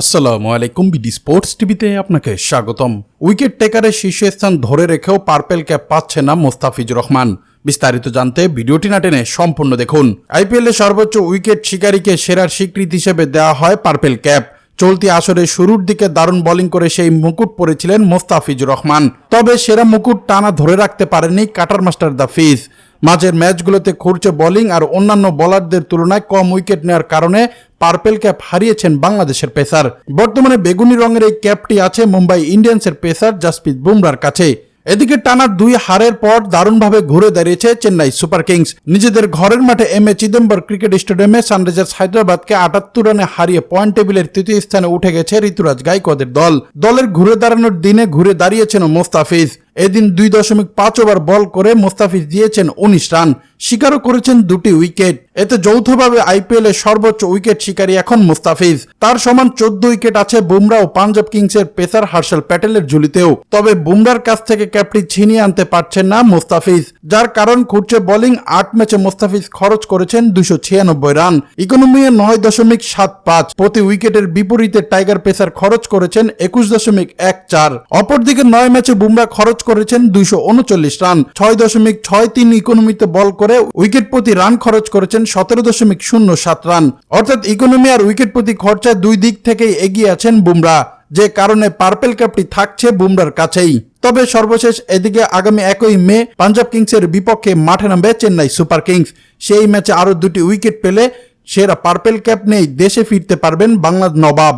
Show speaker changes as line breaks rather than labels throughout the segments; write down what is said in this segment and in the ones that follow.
আসসালামু আলাইকুম BD sports টিভিতে আপনাকে স্বাগতম। উইকেট টেকারের শীর্ষস্থান ধরে রেখেও পার্পেল ক্যাপ পাচ্ছে না মোস্তাফিজুর রহমান। বিস্তারিত জানতে ভিডিওটি না টেনে সম্পূর্ণ দেখুন। আইপিএলে সর্বোচ্চ উইকেট শিকারীকে সেরার স্বীকৃতি হিসেবে দেওয়া হয় পার্পেল ক্যাপ। চলতি আসরের শুরুর দিকে দারুণ বোলিং করে সেই মুকুট পরেছিলেন মোস্তাফিজুর রহমান। তবে সেরা মুকুট টানা ধরে রাখতে পারেনি কাটার মাস্টার দ্য ফিজ। মাঝের ম্যাচগুলোতে খুঁড়ছে বোলিং আর অন্যান্য বোলারদের তুলনায় কম উইকেট নেওয়ার কারণে পার্পেল ক্যাপ হারিয়েছেন বাংলাদেশের পেসার। বর্তমানে বেগুনি রঙের এই ক্যাপটি আছে মুম্বাই ইন্ডিয়ান্সের পেসার জাসপ্রীত বুমরার কাছে। এদিকে টানা দুই হারের পর দারুণভাবে ঘুরে দাঁড়িয়েছে চেন্নাই সুপার কিংস। নিজেদের ঘরের মাঠে এম এ চিদম্বর ক্রিকেট স্টেডিয়ামে সানরাইজার্স হায়দ্রাবাদকে আটাত্তর রানে হারিয়ে পয়েন্ট টেবিলের তৃতীয় স্থানে উঠে গেছে ঋতুরাজ গাইকোয়াদের দল। দলের ঘুরে দাঁড়ানোর দিনে ঘুরে দাঁড়িয়েছেন মোস্তাফিজ। এদিন দুই দশমিক পাঁচ ওভার বল করে মোস্তাফিজ দিয়েছেন উনিশ রান শিকারও করেছেন দুটি উইকেট। এতে যৌথভাবে আইপিএল এর সর্বোচ্চ উইকেট শিকারী এখন মুস্তাফিজ। তার সমান চোদ্দ উইকেট আছে বুমরা ও পাঞ্জাব কিংসের পেসার হার্ষেল প্যাটেলের ঝুলিতেও। তবে বুমরার কাছ থেকে ক্যাপটি ছিনিয়ে আনতে পারছেন না মুস্তাফিজ, যার কারণ খুঁড়ছে বোলিং আট ম্যাচে মুস্তাফিজ খরচ করেছেন দুশো ছিয়ানব্বই রান। ইকোনমি নয় দশমিক সাত পাঁচ, প্রতি উইকেটের বিপরীতে টাইগার পেসার খরচ করেছেন একুশ দশমিক এক চার। অপরদিকে নয় ম্যাচে বুমরা খরচ করেছেন দুইশো উনচল্লিশ রান। ছয় দশমিক ছয় তিন ইকোনমিতে বল করে উইকেট প্রতি রান খরচ করেছেন সতেরো দশমিক শূন্য সাত রান। অর্থাৎ ইকোনমি আর উইকেট প্রতি খরচায় দুই দিক থেকেই এগিয়ে আছেন বুমরা, যে কারণে পার্পেল ক্যাপটি থাকছে বুমরার কাছেই। তবে সর্বশেষ এদিকে আগামী একই মে পাঞ্জাব কিংসের বিপক্ষে মাঠে নামবে চেন্নাই সুপার কিংস। সেই ম্যাচে আরও দুটি উইকেট পেলে সেরা পার্পেল ক্যাপ নেই দেশে ফিরতে পারবেন বাংলার নবাব।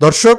দর্শক